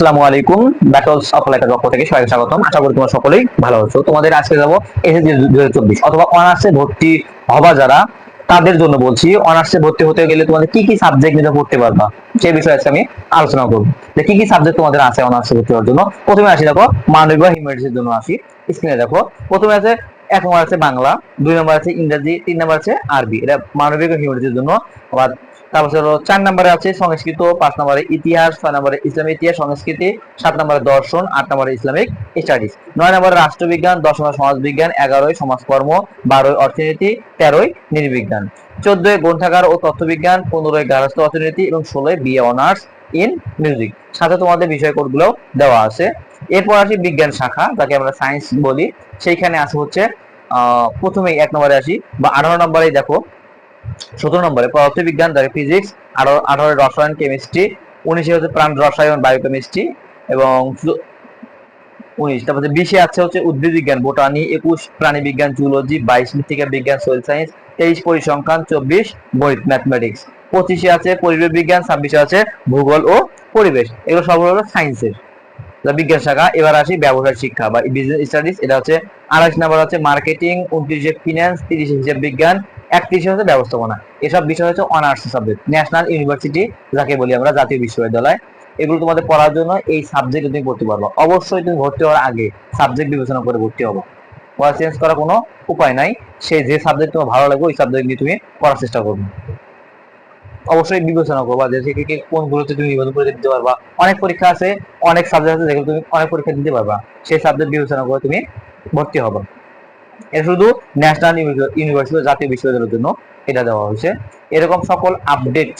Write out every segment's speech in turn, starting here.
আসসালামু আলাইকুম battles of লাইফের পক্ষ থেকে সবাই স্বাগতম। আশা করি তোমরা সকলেই ভালো আছো। তোমাদের আজকে যাব এসএসসি দুই হাজার চব্বিশ অথবা অনার্সে ভর্তি হবা যারা, তাদের জন্য বলছি, অনার্সে ভর্তি হতে গেলে তোমাদের কি কি সাবজেক্ট নিতে পড়তে পারবা সেই বিষয়ে আজকে আমি আলোচনা করব। যে কি কি সাবজেক্ট তোমাদের আছে অনার্সে ভর্তি হওয়ার জন্য? প্রথমে আসি দেখো, মানবিক বা হিউম্যানিটিসের জন্য আসি। স্ক্রিনে দেখো, প্রথমে আছে এক নম্বর আছে বাংলা, দুই নম্বর আছে ইংরেজি, তিন নম্বর আছে আরবি। এটা মানবিক হিউম্যানিটিসের জন্য, আবার তারপর চার নম্বরে আছে সংস্কৃত, পাঁচ নম্বরে ইতিহাস, ছয় নম্বরে ইসলামিক ইতিহাস, সংস্কৃতি, সাত নম্বরে দর্শন, আট নম্বরে ইসলামিক স্টাডিজ। নয় নম্বরে রাষ্ট্রবিজ্ঞান, দশ নম্বরে সমাজবিজ্ঞান এগারোই সমাজকর্ম বারোই অর্থনীতি তেরোই নির্বিজ্ঞান। চোদ্দই গ্রন্থাগার ও তথ্যবিজ্ঞান পনেরোই গার্হস্থ অর্থনীতি এবং ষোলোই বিএ অনার্স ইন মিউজিক। সাথে তোমাদের বিষয় কোডগুলো দেওয়া আছে। এরপর আসি বিজ্ঞান শাখা, যাকে আমরা সায়েন্স বলি। সেইখানে আছে হচ্ছে প্রথমেই এক নম্বরে আসি বা আঠারো নম্বরেই দেখো। সতেরো নম্বরে পদার্থবিজ্ঞান তার ফিজিক্স আঠারো রসায়ন কেমিস্ট্রি উনিশে হচ্ছে প্রাণ রসায়ন বায়োকেমিস্ট্রি এবং উনিশ, তারপরে বিশে আছে হচ্ছে উদ্ভিদ বিজ্ঞান বোটানি একুশ, প্রাণী বিজ্ঞান জুলজি বাইশ মৃত্তিকা বিজ্ঞান সোয়েল সায়েন্স তেইশ, পরিসংখ্যান, চব্বিশ গণিত ম্যাথমেটিক্স পঁচিশে আছে পরিবেশ বিজ্ঞান, ছাব্বিশে আছে ভূগোল ও পরিবেশ, এগুলো সব হলো সায়েন্সের বিজ্ঞান শাখা, এবার আসি ব্যবসায় শিক্ষা বা বিজনেস স্টাডিজ এটা হচ্ছে আড়াইশ নাম্বার হচ্ছে মার্কেটিং উনত্রিশে ফিনান্স তিরিশে হিসাব বিজ্ঞান একত্রিশে হচ্ছে ব্যবস্থাপনা। এসব বিষয় হচ্ছে অনার্স সাবজেক্ট ন্যাশনাল ইউনিভার্সিটি যাকে বলি আমরা, জাতীয় বিশ্ববিদ্যালয়। এগুলো তোমাদের পড়ার জন্য এই সাবজেক্ট তুমি পড়তে পারবে। অবশ্যই তুমি ভর্তি হওয়ার আগে সাবজেক্ট বিবেচনা করে ভর্তি হব। পড়া চেঞ্জ করার কোনো উপায় নাই। সেই যে সাবজেক্ট তোমার ভালো লাগবে, ওই সাবজেক্ট নিয়ে তুমি পড়ার চেষ্টা করবে। অবশ্যই বিবেচনা করবা যে থেকে কোনগুলোতে তুমি নিবন্ধন করে দিতে পারবা। অনেক পরীক্ষা আছে, অনেক সাবজেক্ট আছে যেগুলো তুমি, অনেক পরীক্ষা দিতে পারবা। সেই সাবজেক্ট বিবেচনা করে তুমি ভর্তি হবে। এটা শুধু ন্যাশনাল ইউনিভার্সিটি জাতীয় বিশ্ববিদ্যালয়ের জন্য এটা দেওয়া হয়েছে। এরকম সকল আপডেট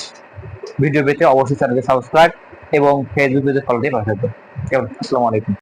ভিডিও পেতে অবশ্যই চ্যানেলকে সাবস্ক্রাইব এবং ফেসবুক পেজে ফলো দিয়ে পাঠাতে আসসালামু আলাইকুম।